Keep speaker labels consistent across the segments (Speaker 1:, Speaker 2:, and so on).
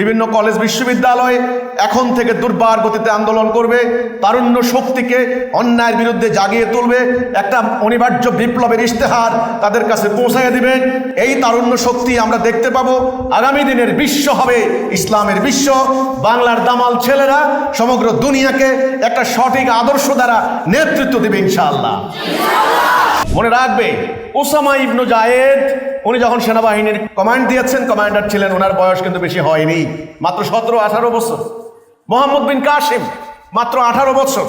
Speaker 1: বিভিন্ন কলেজ বিশ্ববিদ্যালয় এখন থেকে দুর্বার গতিতে আন্দোলন করবে, তারুণ্য শক্তিকে অন্যায়ের বিরুদ্ধে জাগিয়ে তুলবে, একটা অনিবার্য বিপ্লবের ইশতেহার তাদের কাছে পৌঁছায় দিবে। এই তারুণ্য শক্তি আমরা দেখতে পাবো। আগামী দিনের বিশ্ব হবে ইসলামের বিশ্ব। বাংলার দামাল ছেলেরা সমগ্র দুনিয়াকে একটা সঠিক আদর্শ দ্বারা নেতৃত্ব দেবে ইনশাআল্লাহ। মনে রাখবে, ওসামা ইবনু জায়েদ উনি যখন সেনাবাহিনীর কমান্ড দিয়েছেন কমান্ডার ছিলেন ওনার বয়স কিন্তু বেশি হয়নি। মাত্র সতেরো, আঠারো বছর। মোহাম্মদ বিন কাসিম, মাত্র আঠারো বছর।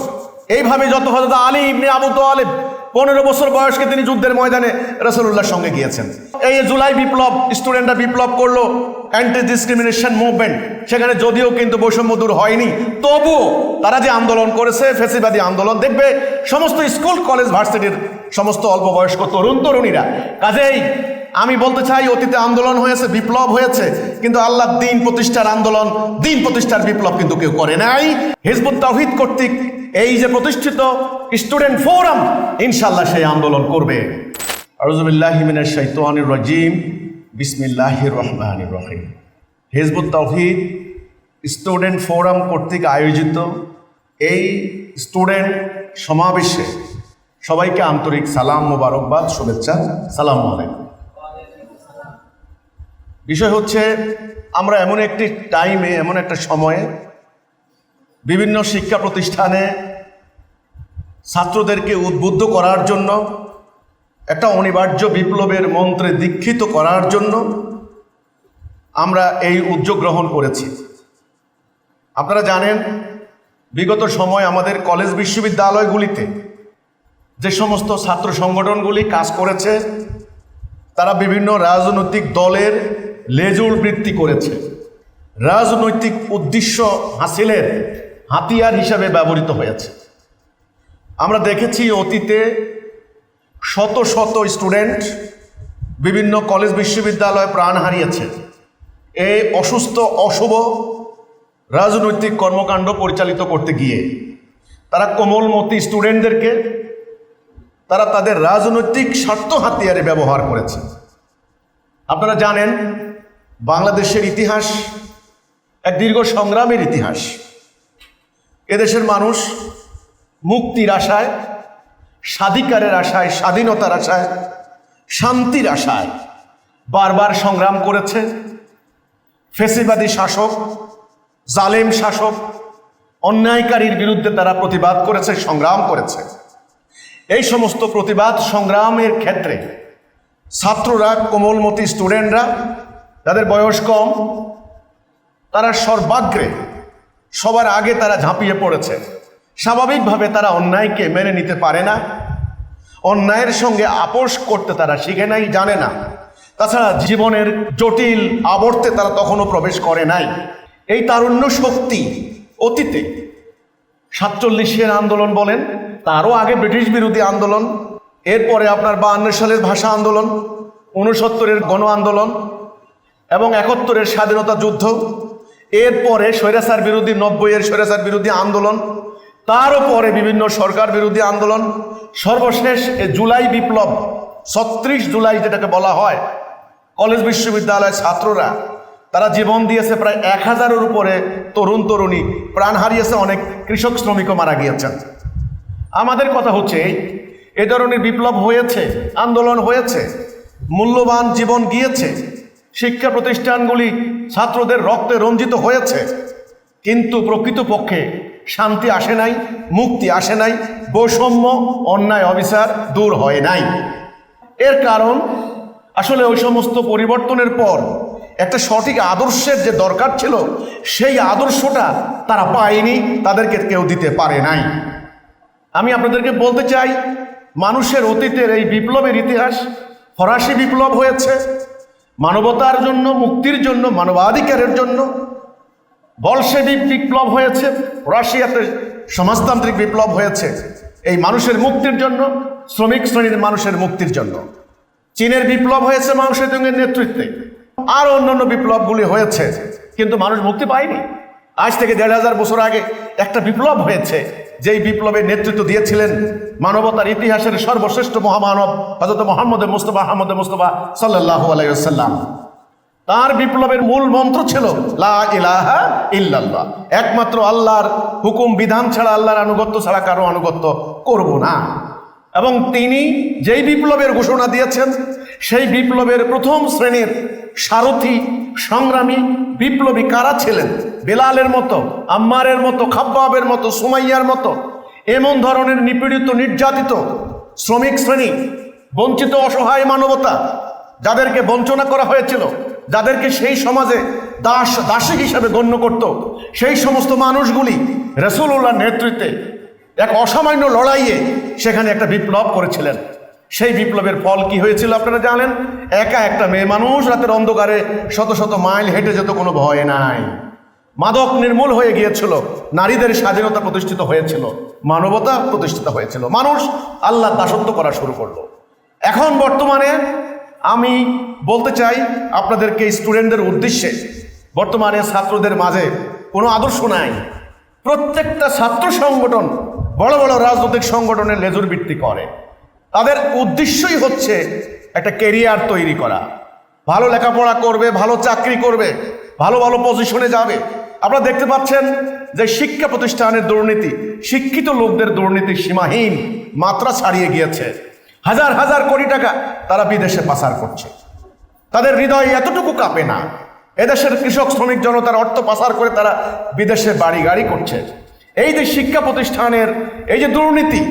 Speaker 1: এইভাবে যত হজরত আলী ইবনে আবু তালেব পনেরো বছর বয়সকে তিনি যুদ্ধের ময়দানে রসুল্লাহর সঙ্গে গিয়েছেন। এই জুলাই বিপ্লব, স্টুডেন্টরা বিপ্লব করল অ্যান্টি ডিসক্রিমিনেশন মুভমেন্ট সেখানে যদিও কিন্তু বৈষম্য দূর হয়নি, তবুও তারা যে আন্দোলন করেছে, ফেসিবাদী আন্দোলন, দেখবে সমস্ত স্কুল, কলেজ, ভার্সিটির সমস্ত অল্প বয়স্ক তরুণ, তরুণীরা, কাজেই আমি বলতে চাই, অতীতে আন্দোলন হয়েছে, বিপ্লব হয়েছে, কিন্তু আল্লাহ দিন প্রতিষ্ঠার আন্দোলন, দিন প্রতিষ্ঠার বিপ্লব কিন্তু কেউ করে নাই। হিজবুত তাহিদ কর্তৃক এই যে প্রতিষ্ঠিত স্টুডেন্ট ফোরাম ইনশাল্লাহ সেই আন্দোলন করবে। আরজুবিল্লাহ মিনাশ শাইতানির রাজিম, বিসমিল্লাহির রহমানির রহিম। হিজবুত তাওহিদ স্টুডেন্ট ফোরাম কর্তৃক আয়োজিত এই স্টুডেন্ট সমাবেশে সবাইকে আন্তরিক সালাম, মোবারকবাদ, শুভেচ্ছা। সালাম আলাইকুম। বিষয় হচ্ছে, আমরা এমন একটি টাইমে এমন একটা সময়ে বিভিন্ন শিক্ষা প্রতিষ্ঠানে ছাত্রদেরকে উদ্বুদ্ধ করার জন্য, একটা অনিবার্য বিপ্লবের মন্ত্রে দীক্ষিত করার জন্য আমরা এই উদ্যোগ গ্রহণ করেছি। আপনারা জানেন, বিগত সময় আমাদের কলেজ বিশ্ববিদ্যালয়গুলিতে যে সমস্ত ছাত্র সংগঠনগুলি কাজ করেছে, তারা বিভিন্ন রাজনৈতিক দলের লেজুর বৃত্তি করেছে। রাজনৈতিক উদ্দেশ্য হাসিলের হাতিয়ার হিসাবে ব্যবহৃত হয়েছে। আমরা দেখেছি অতীতে শত শত স্টুডেন্ট বিভিন্ন কলেজ বিশ্ববিদ্যালয়ে প্রাণ হারিয়েছে। এই অসুস্থ অশুভ রাজনৈতিক কর্মকাণ্ড পরিচালিত করতে গিয়ে তারা কোমলমতি স্টুডেন্টদেরকে তারা তাদের রাজনৈতিক স্বার্থ হাতিয়ারে ব্যবহার করেছে। আপনারা জানেন বাংলাদেশের ইতিহাস এক দীর্ঘ সংগ্রামের ইতিহাস। এদেশের মানুষ মুক্তির আশায়, স্বাধিকারের আশায়, স্বাধীনতার আশায়, শান্তির আশায় বারবার সংগ্রাম করেছে। ফেসিবাদী শাসক, জালেম শাসক, অন্যায়কারীর বিরুদ্ধে তারা প্রতিবাদ করেছে, সংগ্রাম করেছে। এই সমস্ত প্রতিবাদ, সংগ্রামের ক্ষেত্রে ছাত্ররা, কোমলমতি স্টুডেন্টরা যাদের বয়স কম, তারা সর্বাগ্রে, সবার আগে তারা ঝাঁপিয়ে পড়েছে। স্বাভাবিকভাবে তারা অন্যায়কে মেনে নিতে পারে না। অন্যায়ের সঙ্গে আপোষ করতে তারা শিখে নাই, জানে না। তাছাড়া জীবনের জটিল আবর্তে তারা তখনও প্রবেশ করে নাই। এই তারুণ্য শক্তি অতীতে সাতচল্লিশের আন্দোলন বলেন, তারও আগে ব্রিটিশ বিরোধী আন্দোলন, এরপরে আপনার বাহান্ন সালের ভাষা আন্দোলন উনসত্তরের গণ আন্দোলন এবং একাত্তরের স্বাধীনতা যুদ্ধ, এরপরে স্বৈরাচার বিরোধী, নব্বইয়ের স্বৈরাচার বিরোধী আন্দোলন তারও পরে বিভিন্ন সরকার বিরোধী আন্দোলন, সর্বশেষ জুলাই বিপ্লব, ছত্রিশ জুলাই যেটাকে বলা হয়, কলেজ বিশ্ববিদ্যালয়ের ছাত্ররা, তারা জীবন দিয়েছে প্রায় এক হাজারের উপরে তরুণ তরুণী, প্রাণ হারিয়েছে অনেক কৃষক শ্রমিকও মারা গিয়েছেন। আমাদের কথা হচ্ছে, এ ধরনের বিপ্লব হয়েছে, আন্দোলন হয়েছে, মূল্যবান জীবন গিয়েছে শিক্ষা প্রতিষ্ঠানগুলি ছাত্রদের রক্তে রঞ্জিত হয়েছে। কিন্তু প্রকৃতপক্ষে শান্তি আসে নাই, মুক্তি আসে নাই, বৈষম্য, অন্যায়, অবিচার দূর হয় নাই। এর কারণ, আসলে ওই সমস্ত পরিবর্তনের পর একটা সঠিক আদর্শের যে দরকার ছিল, সেই আদর্শটা তারা পায়নি, তাদেরকে কেউ দিতে পারে নাই। আমি আপনাদেরকে বলতে চাই, মানুষের অতীতের এই বিপ্লবের ইতিহাস ফরাসি বিপ্লব হয়েছে মানবতার জন্য, মুক্তির জন্য, মানবাধিকারের জন্য বলশেবিক বিপ্লব হয়েছে, রাশিয়াতে সমাজতান্ত্রিক বিপ্লব হয়েছে। এই মানুষের মুক্তির জন্য, শ্রমিক শ্রেণির মানুষের মুক্তির জন্য। চীনের বিপ্লব হয়েছে মাংসের জঙ্গের নেতৃত্বে। আর অন্যান্য বিপ্লবগুলি হয়েছে, কিন্তু মানুষ মুক্তি পায়নি। আজ থেকে দেড় হাজার বছর আগে একটা বিপ্লব হয়েছে। যেই বিপ্লবের নেতৃত্ব দিয়েছিলেন মানবতার ইতিহাসের সর্বশ্রেষ্ঠ মহামানব হজরত মোহাম্মদ মুস্তফা, আহমদ মুস্তফা সাল্লাহ আলাইসাল্লাম তার বিপ্লবের মূল মন্ত্র ছিল, লা ইলাহা ইল্লাল্লাহ। একমাত্র আল্লাহর হুকুম, বিধান ছাড়া আল্লাহর আনুগত্য ছাড়া কারও আনুগত্য করব না। এবং তিনি যেই বিপ্লবের ঘোষণা দিয়েছেন, সেই বিপ্লবের প্রথম শ্রেণির সারথি, সংগ্রামী, বিপ্লবী কারা ছিলেন? বেলালের মতো, আম্মারের মতো, খাব্বাবের মতো, সুমাইয়ার মতো এমন ধরনের নিপীড়িত, নির্যাতিত শ্রমিক শ্রেণি, বঞ্চিত, অসহায় মানবতা যাদেরকে বঞ্চনা করা হয়েছিল, যাদেরকে সেই সমাজে দাস, দাসী হিসাবে গণ্য করত, সেই সমস্ত মানুষগুলি রসুল্লাহ নেতৃত্বে এক অসামান্য লড়াইয়ে সেখানে একটা বিপ্লব করেছিলেন। সেই বিপ্লবের ফল কি হয়েছিল আপনারা জানেন? একা একটা মেয়ে মানুষ রাতের অন্ধকারে শত শত মাইল হেঁটে যেত, কোনো ভয় নাই। মাদক নির্মূল হয়ে গিয়েছিল, নারীদের স্বাধীনতা প্রতিষ্ঠিত হয়েছিল, মানবতা প্রতিষ্ঠিত হয়েছিল। মানুষ আল্লাহ দাসত্ব করা শুরু করল। এখন বর্তমানে আমি বলতে চাই আপনাদেরকে স্টুডেন্টদের উদ্দেশ্যে, বর্তমানে ছাত্রদের মাঝে কোনো আদর্শ নাই। প্রত্যেকটা ছাত্র সংগঠন বড় বড় রাজনৈতিক সংগঠনের লেজুর ভিত্তি করে। তাদের উদ্দেশ্যই হচ্ছে একটা কেরিয়ার তৈরি করা। ভালো লেখাপড়া করবে, ভালো চাকরি করবে, ভালো ভালো পজিশনে যাবে। আপনারা দেখতে পাচ্ছেন যে শিক্ষা প্রতিষ্ঠানের দুর্নীতি, শিক্ষিত লোকদের দুর্নীতি সীমাহীন মাত্রা ছাড়িয়ে গিয়েছে। হাজার হাজার কোটি টাকা তারা বিদেশে পাচার করছে। তাদের হৃদয় এতটুকু কাঁপে না। এদেশের কৃষক, শ্রমিক জনতার অর্থ পাচার করে তারা বিদেশে বাড়ি গাড়ি করছে। এই যে শিক্ষা প্রতিষ্ঠানের এই যে দুর্নীতি,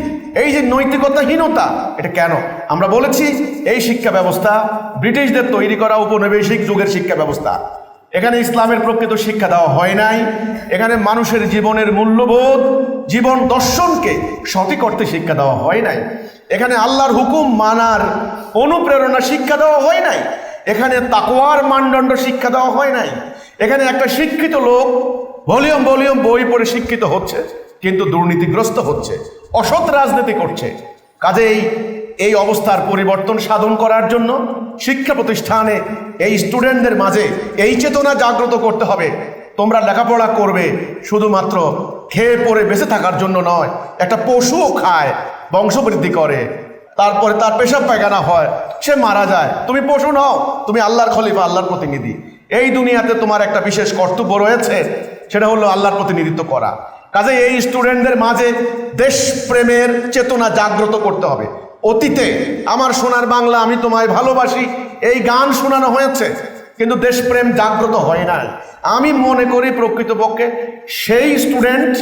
Speaker 1: এই যে নৈতিকতাহীনতা, এটা কেন? আমরা বলেছি, এই শিক্ষা ব্যবস্থা ব্রিটিশদের তৈরি করা উপনিবেশিক যুগের শিক্ষা ব্যবস্থা। এখানে ইসলামের প্রকৃত শিক্ষা দেওয়া হয় নাই। এখানে মানুষের জীবনের মূল্যবোধ, জীবন দর্শনকে সঠিক অর্থে শিক্ষা দেওয়া হয় নাই। এখানে আল্লাহর হুকুম মানার অনুপ্রেরণা শিক্ষা দেওয়া হয় নাই। এখানে তাকোয়ার মানদণ্ড শিক্ষা দেওয়া হয় নাই। এখানে একটা শিক্ষিত লোক ভলিউম ভলিউম বই পড়ে শিক্ষিত হচ্ছে, কিন্তু দুর্নীতিগ্রস্ত হচ্ছে, অসৎ রাজনীতি করছে। কাজেই এই অবস্থার পরিবর্তন সাধন করার জন্য শিক্ষা প্রতিষ্ঠানে এই স্টুডেন্টদের মাঝে এই চেতনা জাগ্রত করতে হবে। তোমরা লেখাপড়া করবে শুধুমাত্র খেয়ে পরে বেঁচে থাকার জন্য নয়, একটা পশুও খায়, বংশবৃদ্ধি করে। তারপরে তার পেশাব পায়খানা হয়, সে মারা যায়। তুমি পশু নও, তুমি আল্লাহর খলিফা, আল্লাহর প্রতিনিধি। এই দুনিয়াতে তোমার একটা বিশেষ কর্তব্য রয়েছে, সেটা হলো আল্লাহর প্রতিনিধিত্ব করা। কাজে এই স্টুডেন্টদের মাঝে দেশপ্রেমের চেতনা জাগ্রত করতে হবে। অতীতে আমার সোনার বাংলা আমি তোমায় ভালোবাসি, এই গান শোনানো হয়েছে, কিন্তু দেশপ্রেম জাগ্রত হয় না আমি মনে করি প্রকৃতপক্ষে সেই স্টুডেন্ট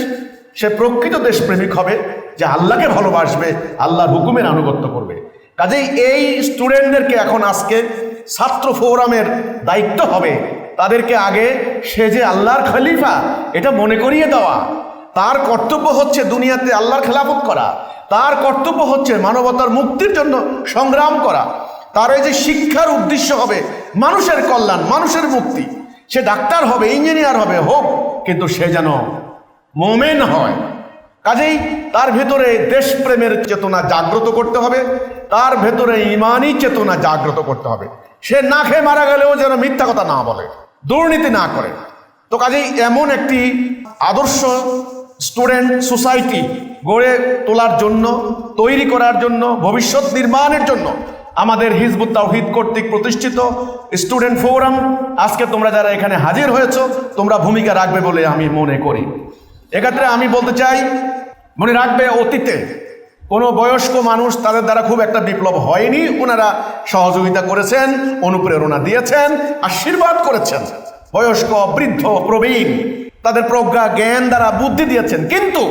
Speaker 1: সে প্রকৃত দেশপ্রেমিক হবে যে আল্লাহকে ভালোবাসবে, আল্লাহর হুকুমের আনুগত্য করবে। কাজেই এই স্টুডেন্টদেরকে এখন আজকে ছাত্র ফোরামের দায়িত্ব হবে। তাদেরকে আগে সে যে আল্লাহর খলিফা, এটা মনে করিয়ে দেওয়া। তার কর্তব্য হচ্ছে দুনিয়াতে আল্লাহর খেলাফত করা। তার কর্তব্য হচ্ছে মানবতার মুক্তির জন্য সংগ্রাম করা। তার এই যে শিক্ষার উদ্দেশ্য হবে মানুষের কল্যাণ, মানুষের মুক্তি। সে ডাক্তার হবে, ইঞ্জিনিয়ার হবে, হোক, কিন্তু সে যেন মোমেন হয়। কাজেই তার ভেতরে দেশপ্রেমের চেতনা জাগ্রত করতে হবে, তার ভেতরে ইমানই চেতনা জাগ্রত করতে হবে। সে না খেয়ে মারা গেলেও যেন মিথ্যা কথা না বলে, দুর্নীতি না করে। তো কাজেই এমন একটি আদর্শ স্টুডেন্ট সোসাইটি গড়ে তোলার জন্য, তৈরি করার জন্য, ভবিষ্যৎ নির্মাণের জন্য আমাদের হিজবুত তাওহিদ কর্তৃক প্রতিষ্ঠিত স্টুডেন্ট ফোরাম। আজকে তোমরা যারা এখানে হাজির হয়েছ, তোমরা ভূমিকা রাখবে বলে আমি মনে করি। এক্ষেত্রে আমি বলতে চাই, মনে রাখবে অতীতে কোনো বয়স্ক মানুষ তাদের দ্বারা খুব একটা বিপ্লব হয়নি। ওনারা সহযোগিতা করেছেন, অনুপ্রেরণা দিয়েছেন, আশীর্বাদ করেছেন। বয়স্ক, বৃদ্ধ, প্রবীণ তাদের প্রজ্ঞা, জ্ঞান দ্বারা বুদ্ধি দিয়েছেন। কিন্তু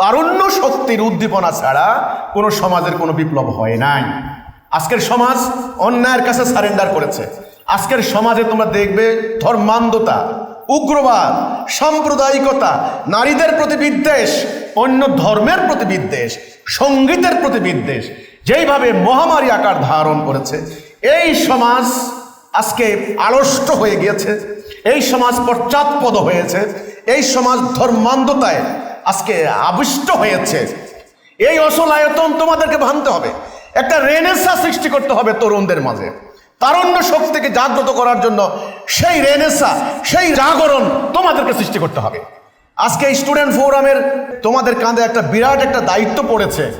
Speaker 1: তারুণ্য শক্তির উদ্দীপনা ছাড়া কোনো সমাজের কোনো বিপ্লব হয় নাই। আজকের সমাজ অন্যায়ের কাছে সারেন্ডার করেছে। আজকের সমাজে তোমরা দেখবে ধর্মান্ধতা, উগ্রবাদ, সাম্প্রদায়িকতা, নারীদের প্রতি বিদ্বেষ, অন্য ধর্মের প্রতি বিদ্বেষ, সঙ্গীতের প্রতি বিদ্বেষ, যেইভাবে মহামারী আকার ধারণ করেছে, এই সমাজ আজকে আড়ষ্ট হয়ে গিয়েছে। এই সমাজ পশ্চাৎপদ হয়েছে, এই সমাজ ধর্মান্ধতায় আজকে আবিষ্ট হয়েছে। এই অসল আয়তন তোমাদেরকে ভাঙতে হবে। একটা রেনেসা সৃষ্টি করতে হবে তরুণদের মাঝে। তারুণ্য শক্তিকে জাগ্রত করার জন্য সেই রেনেসা সেই জাগরণ তোমাদেরকে সৃষ্টি করতে হবে। আজকে এই স্টুডেন্ট ফোরামের তোমাদের কাঁধে একটা বিরাট একটা দায়িত্ব পড়েছে।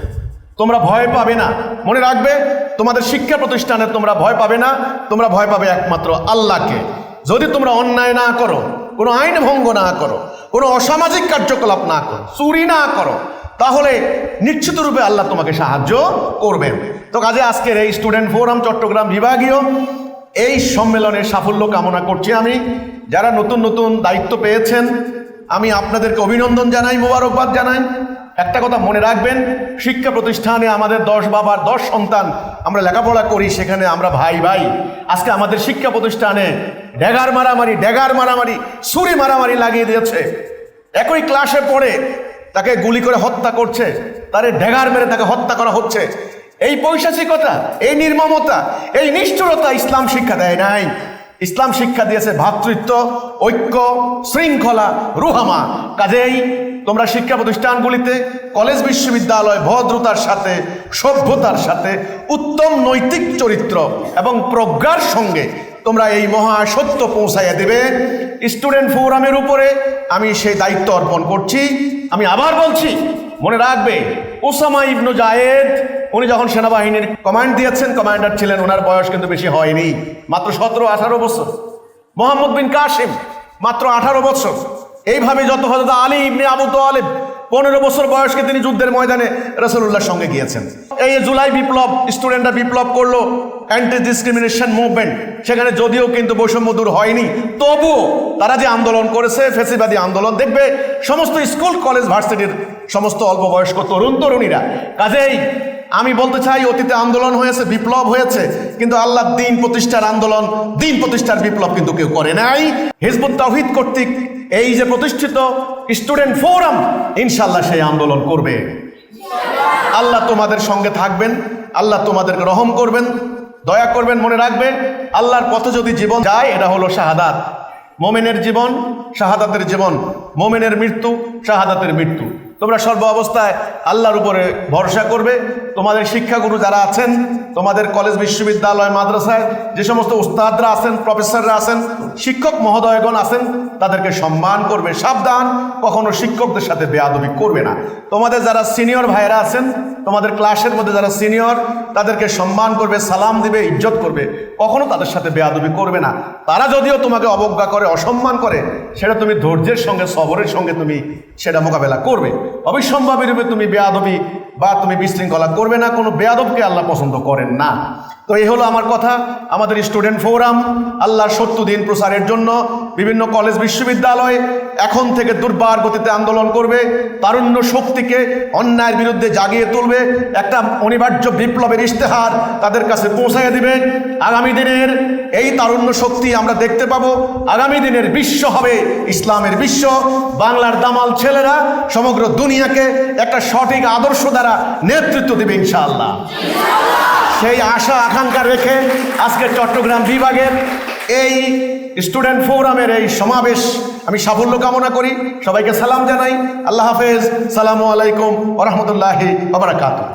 Speaker 1: তোমরা ভয় পাবে না। মনে রাখবে, তোমাদের শিক্ষা প্রতিষ্ঠানে তোমরা ভয় পাবে না। তোমরা ভয় পাবে একমাত্র আল্লাহকে। যদি তোমরা অন্যায় না করো, কোনো আইন ভঙ্গ না করো, কোনো অসামাজিক কার্যকলাপ না করো, চুরি না করো, তাহলে নিশ্চিত রূপে আল্লাহ তোমাকে সাহায্য করবেন। তো কাজে আজকের এই স্টুডেন্ট ফোরাম চট্টগ্রাম বিভাগীয়, এই সম্মেলনের সাফল্য কামনা করছি আমি। যারা নতুন নতুন দায়িত্ব পেয়েছেন, আমি আপনাদেরকে অভিনন্দন জানাই, মোবারকবাদ জানাই। একটা কথা মনে রাখবেন, শিক্ষা প্রতিষ্ঠানে আমাদের দশ বাবার দশ সন্তান আমরা লেখাপড়া করি, সেখানে আমরা ভাই ভাই। আজকে আমাদের শিক্ষা প্রতিষ্ঠানে ড্যাগার মারামারি ড্যাগার মারামারি, ছুরি মারামারি লাগিয়ে দিয়েছে। একই ক্লাসে পড়ে তাকে গুলি করে হত্যা করছে, তারে ড্যাগার মেরে তাকে হত্যা করা হচ্ছে। এই পৈশাচিকতা, এই নির্মমতা, এই নিষ্ঠুরতা ইসলাম শিক্ষা দেয় নাই। ইসলাম শিক্ষা দিয়েছে ভ্রাতৃত্ব ঐক্য, শৃঙ্খলা, রুহামা। কাজেই তোমরা শিক্ষা প্রতিষ্ঠানগুলিতে কলেজ বিশ্ববিদ্যালয় ভদ্রতার সাথে, সভ্যতার সাথে, উত্তম নৈতিক চরিত্র এবং প্রজ্ঞার সঙ্গে তোমরা এই মহা সত্য পৌঁছাইয়া দেবে। স্টুডেন্ট ফোরামের উপরে আমি সেই দায়িত্ব অর্পণ করছি। আমি আবার বলছি, মনে রাখবে, ওসামা ইবনু জায়েদ, উনি যখন সেনাবাহিনীর কমান্ড দিয়েছেন, কমান্ডার ছিলেন ওনার বয়স কিন্তু বেশি হয়নি, মাত্র সতেরো আঠারো বছর। মোহাম্মদ বিন কাসিম, মাত্র আঠারো বছর। এইভাবে যত হজরত আলী ইবনে আবু তালেব পনেরো বছর বয়সকে তিনি যুদ্ধের ময়দানে রসুল্লাহর সঙ্গে গিয়েছেন। এই জুলাই বিপ্লব, স্টুডেন্টরা বিপ্লব করল অ্যান্টি ডিসক্রিমিনেশন মুভমেন্ট সেখানে যদিও কিন্তু বৈষম্য দূর হয়নি, তবুও তারা যে আন্দোলন করেছে, ফেসিবাদী আন্দোলন, দেখবে সমস্ত স্কুল, কলেজ, ভার্সিটির সমস্ত অল্প বয়স্ক তরুণ তরুণীরা। কাজেই আমি বলতে চাই, অতীতে আন্দোলন হয়েছে, বিপ্লব হয়েছে, কিন্তু আল্লাহ দিন প্রতিষ্ঠার আন্দোলন, দিন প্রতিষ্ঠার বিপ্লব কিন্তু কেউ করে নাই। হিজবুত তাহিদ কর্তৃক এই যে প্রতিষ্ঠিত স্টুডেন্ট ফোরাম ইনশাল্লাহ সেই আন্দোলন করবে। আল্লাহ তোমাদের সঙ্গে থাকবেন, আল্লাহ তোমাদেরকে রহম করবেন, দয়া করবেন মনে রাখবে, আল্লাহর পথে যদি জীবন যায়, এটা হলো শাহাদাত। মোমেনের জীবন, শাহাদাতের জীবন, মোমেনের মৃত্যু, শাহাদাতের মৃত্যু। তোমরা সর্ব অবস্থায় আল্লাহর উপরে ভরসা করবে। তোমাদের শিক্ষাগুরু যারা আছেন, তোমাদের কলেজ, বিশ্ববিদ্যালয়, মাদ্রাসায় যে সমস্ত উস্তাদরা আছেন, প্রফেসররা আছেন, শিক্ষক মহোদয়গণ আছেন, তাদেরকে সম্মান করবে, সাবধান। কখনো শিক্ষকদের সাথে বেয়াদবি করবে না। তোমাদের যারা সিনিয়র ভাইয়েরা আছেন, তোমাদের ক্লাসের মধ্যে যারা সিনিয়র, তাদেরকে সম্মান করবে, সালাম দিবে, ইজ্জত করবে। কখনো তাদের সাথে বেয়াদবি করবে না। তারা যদিও তোমাকে অবজ্ঞা করে, অসম্মান করে, সেটা তুমি ধৈর্যের সঙ্গে, সবরের সঙ্গে তুমি সেটা মোকাবেলা করবে। অবিসম্ভাবী রূপে তুমি বেয়াদবি বা তুমি বিশৃঙ্খলা করবে না, কোনো বেয়াদবকে আল্লাহ পছন্দ করেন না। তো এই হলো আমার কথা, আমাদের স্টুডেন্ট ফোরাম, আল্লাহর সত্য দিন প্রসারের জন্য বিভিন্ন কলেজ বিশ্ববিদ্যালয় এখন থেকে দুর্বার গতিতে আন্দোলন করবে, তারুণ্য শক্তিকে অন্যায়ের বিরুদ্ধে জাগিয়ে তুলবে, একটা অনিবার্য বিপ্লবের ইশতেহার তাদের কাছে পৌঁছাইয়ে দিবে। আগামী দিনের এই তারুণ্য শক্তি আমরা দেখতে পাবো, আগামী দিনের বিশ্ব হবে ইসলামের বিশ্ব। বাংলার দামাল ছেলেরা সমগ্র দুনিয়াকে একটা সঠিক আদর্শ দ্বারা নেতৃত্ব দেবে ইনশাআল্লাহ। সেই আশা আকাঙ্ক্ষা রেখে আজকে চট্টগ্রাম বিভাগের এই স্টুডেন্ট ফোরামের এই সমাবেশ আমি সাফল্য কামনা করি। সবাইকে সালাম জানাই। আল্লাহ হাফেজ। সালামু আলাইকুম ওরহমতুল্লাহি ওবরাকাতুহ